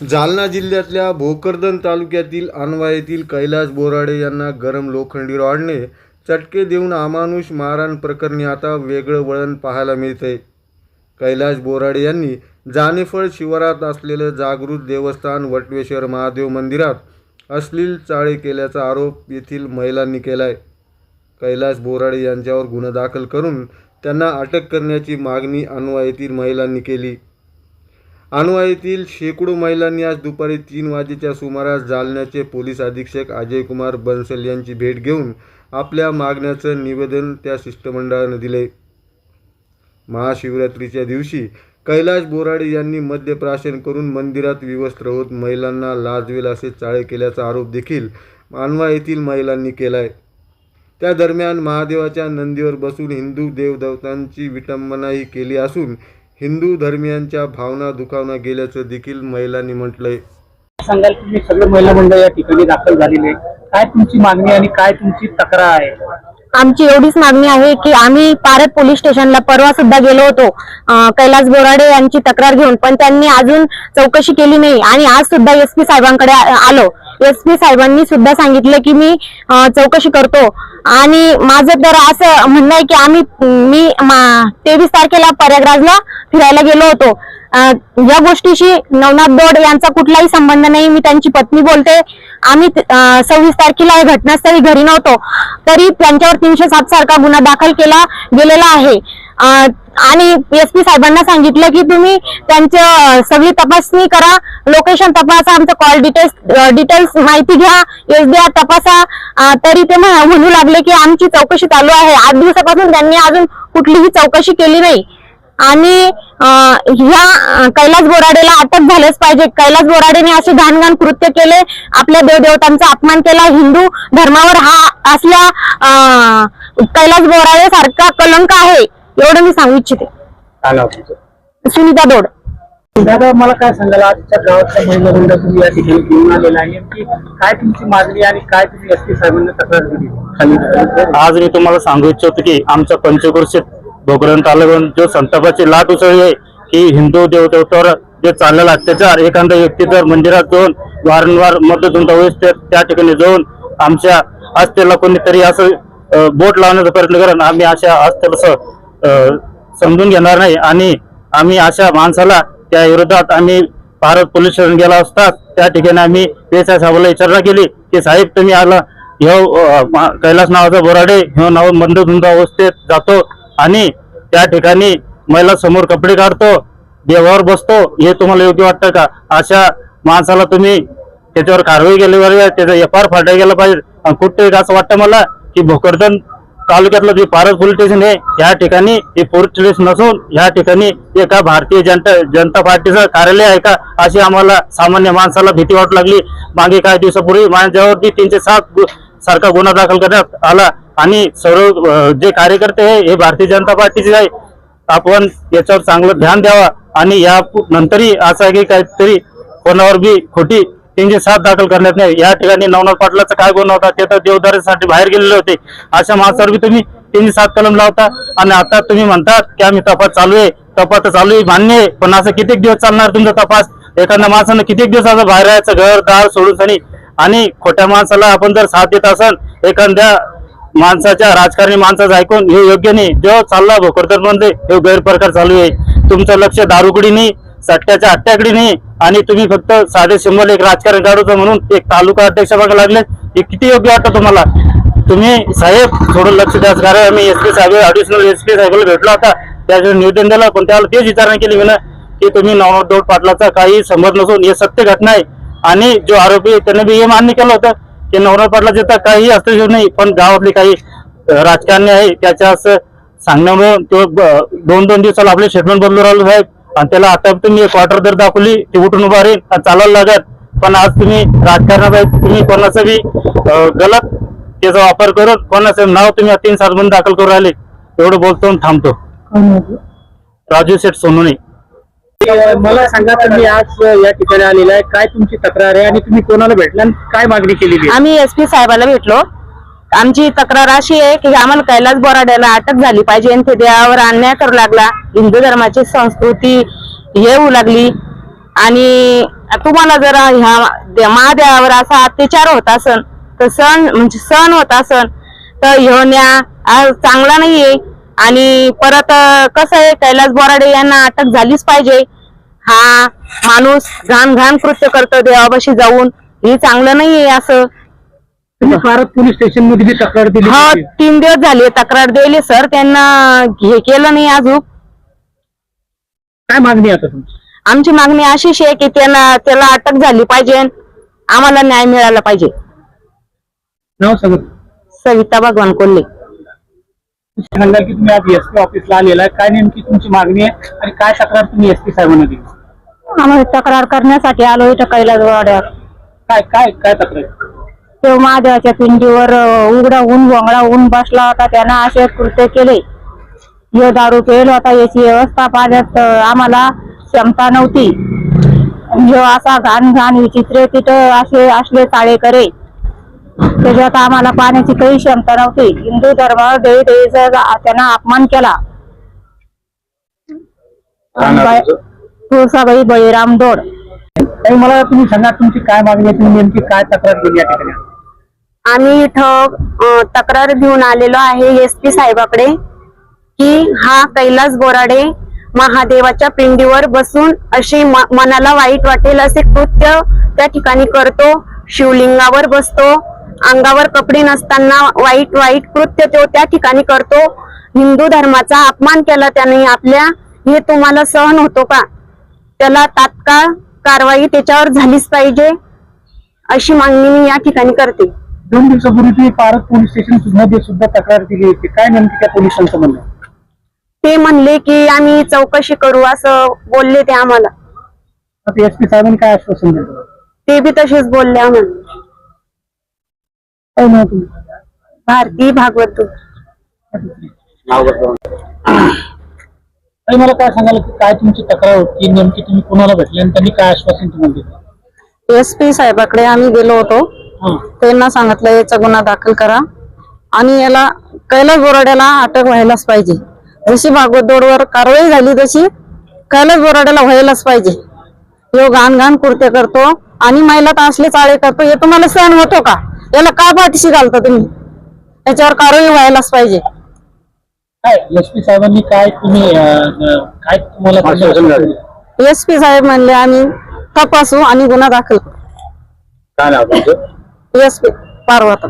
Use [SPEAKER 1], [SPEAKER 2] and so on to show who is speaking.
[SPEAKER 1] जालना जिल्ह्यातल्या भोकरदन तालुक्यातील अनवा येथील कैलास बोराडे यांना गरम लोखंडी रॉडने चटके देऊन अमानुष मारहाण प्रकरणी आता वेगळं वळण पाहायला मिळते कैलास बोराडे यांनी जानेफळ शिवारात असलेलं जागृत देवस्थान वटवेश्वर महादेव मंदिरात अश्लील चाळे केल्याचा आरोप येथील महिलांनी केला आहे कैलास बोराडे यांच्यावर गुन्हा दाखल करून त्यांना अटक करण्याची मागणी अनवा येथील महिलांनी केली. अनवा येथील शेकडो महिलांनी आज दुपारी तीन वाजेच्या सुमारास जालन्याचे पोलीस अधीक्षक अजयकुमार बन्सल यांची भेट घेऊन आपल्या मागण्याचं निवेदन त्या शिष्टमंडळानं दिले महाशिवरात्रीच्या दिवशी कैलाश बोराडे यांनी मद्यप्राशन करून मंदिरात विवस्त्र होत महिलांना लाजवेल असे चाळे केल्याचा आरोप देखील मानवा येथील महिलांनी केलाय. त्या दरम्यान महादेवाच्या नंदीवर बसून हिंदू देवदेवतांची विटंबनाही केली असून हिंदू धर्मियांच्या भावना दुखावल्या गेल्याचं देखील महिलांनी म्हटलंय.
[SPEAKER 2] सांगाल तुम्ही सगळे महिला मंडळ या ठिकाणी दाखल झालेले काय तुमची मागणी आणि काय तुमची तक्रार आहे?
[SPEAKER 3] आमची एवढीच मागणी आहे की आम्ही पारत पोलीस स्टेशनला परवा सुद्धा गेलो होतो. कैलास बोराडे यांची तक्रार घेऊन पण त्यांनी अजून चौकशी केली नाही आणि आज सुद्धा एस पी साहेबांकडे आलो. एस पी साहेबांनी सुद्धा सांगितलं की मी चौकशी करतो. आणि माझं तर असं म्हणणं आहे की आम्ही मी तेवीस तारखेला प्रयागराजला फिरायला गेलो होतो. या गोष्टीशी नवनाथ बोर्ड यांचा कुठलाही संबंध नाही मी त्यांची पत्नी बोलते. आम्ही सव्वीस तारखेला या घटनास्थळी घरी नव्हतो. तरी त्यांच्यावर तीनशे सात सारखा गुन्हा दाखल केला गेलेला आहे. आणि एस पी साहेबांना सांगितलं की तुम्ही त्यांचं सगळी तपासणी करा लोकेशन तपासा आमचं कॉल डिटेल्स डिटेल्स माहिती घ्या एस द्या तपासा. तरी ते म्हणू लागले की आमची चौकशी चालू आहे. आठ दिवसापासून त्यांनी अजून कुठलीही चौकशी केली नाही. आणि ह्या कैलास बोराडेला अटक झालेच पाहिजे. कैलास बोराडेने असे घाण घाण कृत्य केले. आपल्या देवदेवतांचा अपमान केला. हिंदू धर्मावर हा असल्या कैलास बोराडे सारखा कलंक आहे. एवढं मी सांगू इच्छिते.
[SPEAKER 2] काय नाव तुमचं?
[SPEAKER 3] सुनीता दोड.
[SPEAKER 2] दादा मला काय सांगाल आजच्या गावातल्या महिला मंडळ तुम्ही या ठिकाणी घेऊन आलेला आहे. नेमकी काय तुमची मागणी आणि काय तुम्ही एस पी साहेबांना तक्रार दिली? खाली
[SPEAKER 4] आज मी तुम्हाला सांगू इच्छितो की आमच्या पंचक्रोशीत भोकरन तालुक्यात जो संतापाची लाट उसळली आहे की हिंदू देवदेवतावर जे चाललेला अत्याचार एखादा व्यक्ती जर मंदिरात जाऊन वारंवार होईस तर त्या ठिकाणी जाऊन आमच्या हस्तेला कोणीतरी असं बोट लावण्याचा प्रयत्न करेन. आम्ही अशा अ, समजून घेणार नाही. आणि आम्ही अशा माणसाला त्या विरोधात आम्ही भारत पोलीस स्टेशन गेला असतात त्या ठिकाणी आम्ही पेसा साहेबाला विचारणा केली की साहेब तुम्ही आला ह्यो कैलास नावाचा बोराडे ह्यो नाव मंदधुंद अवस्थेत जातो आणि त्या ठिकाणी महिला समोर कपडे काढतो देवावर बसतो हे तुम्हाला योग्य वाटतं का? अशा माणसाला तुम्ही त्याच्यावर कारवाई केली पाहिजे त्याचा एफ आर फाटा गेला पाहिजे. आणि कुठे असं वाटतं मला की भोकरदन तालुक्यातलं जे पारस पोलीस स्टेशन आहे या ठिकाणी हे पोलीस स्टेशन नसून या ठिकाणी एका भारतीय जनता जनता पार्टीचं कार्यालय आहे का अशी आम्हाला सामान्य माणसाला भीती वाटू लागली. मागे काही दिवसापूर्वी माझ्यावरती तीनशे सात सारखा गुन्हा दाखल करण्यात आला आणि सर्व जे कार्यकर्ते आहे हे भारतीय जनता पार्टीचे आहे. आपण याच्यावर चांगलं ध्यान द्यावा आणि या नंतरही असं आहे की काहीतरी कोणावर बी खोटी तीनशे सात दाखल करण्यात नाही. या ठिकाणी नवनाथ पाटलाचा काय गुन्हा होता ते तर देवदारीसाठी बाहेर गेलेले होते. अशा माणसावर बी तुम्ही तीनशे सात कलम लावता आणि आता तुम्ही म्हणतात की आम्ही तपास चालू आहे. तपास तर चालू आहे मान्य आहे. पण असं कित्येक दिवस चालणार तुमचा तपास? एखाद्या माणसानं कित्येक दिवस असं बाहेर राहायचं घर दार सोडून सनी. आणि खोट्या माणसाला आपण जर साथ देत असाल एखाद्या माणसाच्या राजकारणी माणसाचं ऐकून हे योग्य नाही. जो चालला भोकरदरमध्ये हे गैरप्रकार चालू आहे. तुमचं लक्ष दारुकडी नाही. सट्ट्याच्या हट्ट्याकडे नाही आणि तुम्ही फक्त साधे सिंबल एक राजकारण काढूचं म्हणून एक तालुका अध्यक्ष बघायला लागले. हे किती योग्य वाटतं तुम्हाला? तुम्ही साहेब थोडं लक्ष द्या. कारण आम्ही एस पी साहेब अडिशनल एस पी साहेबाला भेटलो होता त्याचं निवेदन दिलं पण त्याला तेच विचारणा केली मी की तुम्ही नवनाथ दौड पाटलाचा काही संबंध नसून हे सत्य घटना आहे. आणि जो आरोपी त्यांनी त्याने बी हे मान्य केलं होतं की नवनाथ पाटलाचे तर काही हस्तक्षेप नाही पण गावातले काही राजकारणी आहे त्याच्या असं सांगण्यामुळे तो दोन दोन दिवसाला आपले स्टेटमेंट बदलू राहिलो साहेब. आणि त्याला आता तुम्ही क्वार्टर जर दाखवली ती उठून उभा राहील आणि चालायला लागत पण आज तुम्ही राजकारणात तुम्ही कोणाचं बी गलत त्याचा वापर करून कोणाचं नाव तुम्ही तीन सात बंद दाखल करून राहिले एवढं बोलतो थांबतो. राजू शेठ सोनवणे.
[SPEAKER 2] अं, मला सांगा तुम्ही आज या ठिकाणी आलेला आहे. काय तुमची तक्रार आहे आणि तुम्ही कोणाला भेटला आणि काय मागणी आहे?
[SPEAKER 3] आम्ही एस पी साहेबाला भेटलो. आमची तक्रार अशी आहे की आम्हाला कैलास बोराड्याला अटक झाली पाहिजे आणि ते देवावर अन्याय करू लागला. हिंदू धर्माची संस्कृती येऊ लागली. आणि तुम्हाला जर ह्या महादेवावर असा अत्याचार होत असन तर सण म्हणजे सण होत असन तर ह्यो न्या चांगला नाहीये. आणि परत कसं आहे कैलास बोराडे यांना अटक झालीच पाहिजे. हा माणूस घाण घाण कृत्य करतो देवापाशी जाऊन. हे चांगलं नाहीये असं.
[SPEAKER 2] तुम्ही भारत पोलीस स्टेशनमध्ये जी तक्रार दिली
[SPEAKER 3] हा
[SPEAKER 2] होती,
[SPEAKER 3] तीन दिवस झाले तक्रार दिली सर. त्यांना हे केलं नाही अजून.
[SPEAKER 2] काय मागणी आहे आता तुमची?
[SPEAKER 3] आमची मागणी अशीच आहे की त्यांना त्याला अटक झाली पाहिजे. आम्हाला न्याय मिळाला पाहिजे.
[SPEAKER 2] नाव सांगत
[SPEAKER 3] सविता भगवान कोल्हे.
[SPEAKER 2] सांगा की तुम्ही आज एसपी ऑफिसला आलेला आहे. काय नेमकी तुमची मागणी आहे? आणि काय तक्रार तुम्ही एसपी साहेबांना दिली?
[SPEAKER 3] आम्हाला तक्रार करण्यासाठी आलो इथं कैलासवाड्यात
[SPEAKER 2] काय काय काय तक्रार?
[SPEAKER 3] ते महादेवाच्या पिंडीवर उघडा ऊन वंगडा ऊन बसला होता. त्यानं असे कृत्य केले. हे दारू पेल होता याची व्यवस्था पाण्यात अं, आम्हाला क्षमता नव्हती. ह्यो असा घाण घाण विचित्र तिथं असे असले चाळे करे त्याच्यात आम्हाला पाण्याची काही क्षमता नव्हती. हिंदू धर्मावर देवी देवीचा त्यानं अपमान केला. तुळसाबाई बळीराम दोड
[SPEAKER 2] मला तुम्ही सांगा तुमची काय मागणी तुम्ही नेमकी काय तक्रार दिली या ठिकाणी?
[SPEAKER 3] आम्ही इथं तक्रार घेऊन आलेलो आहे एस पी साहेबाकडे की हा कैलास बोराडे महादेवाच्या पिंडीवर बसून अशी मनाला वाईट वाटेल असे कृत्य त्या ठिकाणी करतो. शिवलिंगावर बसतो. अंगावर कपडे नसताना वाईट वाईट कृत्य तो त्या ठिकाणी करतो. हिंदू धर्माचा अपमान केला त्याने आपल्या हे तुम्हाला सहन होतो का? त्याला तात्काळ कारवाई त्याच्यावर झालीच पाहिजे अशी मागणी मी या ठिकाणी करते.
[SPEAKER 2] दोन दिवसापूर्वी तुम्ही भारत पोलीस स्टेशनमध्ये सुद्धा तक्रार दिली होती. काय नेमकी त्या पोलिसांचं म्हणणं?
[SPEAKER 3] ते म्हणले की आम्ही चौकशी करू असं बोलले ते आम्हाला.
[SPEAKER 2] आता एसपी साहेबांनी काय आश्वासन दिलं?
[SPEAKER 3] ते बी तसेच बोलले आम्हाला.
[SPEAKER 2] काय नाव तुम्ही?
[SPEAKER 3] भारती भागवत
[SPEAKER 2] आणि मला काय सांगाल की काय तुमची तक्रार होती? नेमकी तुम्ही कोणाला भेटले? आणि त्यांनी काय आश्वासन तुम्हाला दिलं?
[SPEAKER 3] एस पी साहेबाकडे आम्ही गेलो होतो. त्यांना सांगितलं याचा गुन्हा दाखल करा. आणि याला कैलास बोराड्याला अटक व्हायलाच पाहिजे. जशी भागवत दोडवर कारवाई झाली तशी कैलास बोराड्याला व्हायलाच पाहिजे. यो घाण घाण कृत्य करतो आणि महिला तर असले चाळे करतो. हे तुम्हाला सहन होतो का? याला का पाठीशी घालता तुम्ही? याच्यावर कारवाई व्हायलाच पाहिजे.
[SPEAKER 2] काय एसपी साहेबांनी काय तुम्ही अं, अं, काय तुम्हाला त्यांनी आश्वासन दिलं?
[SPEAKER 3] एस पी साहेब म्हणले आम्ही तपासू आणि गुन्हा दाखल करू.
[SPEAKER 2] काय नाव तुमचं?
[SPEAKER 3] S P पार्वता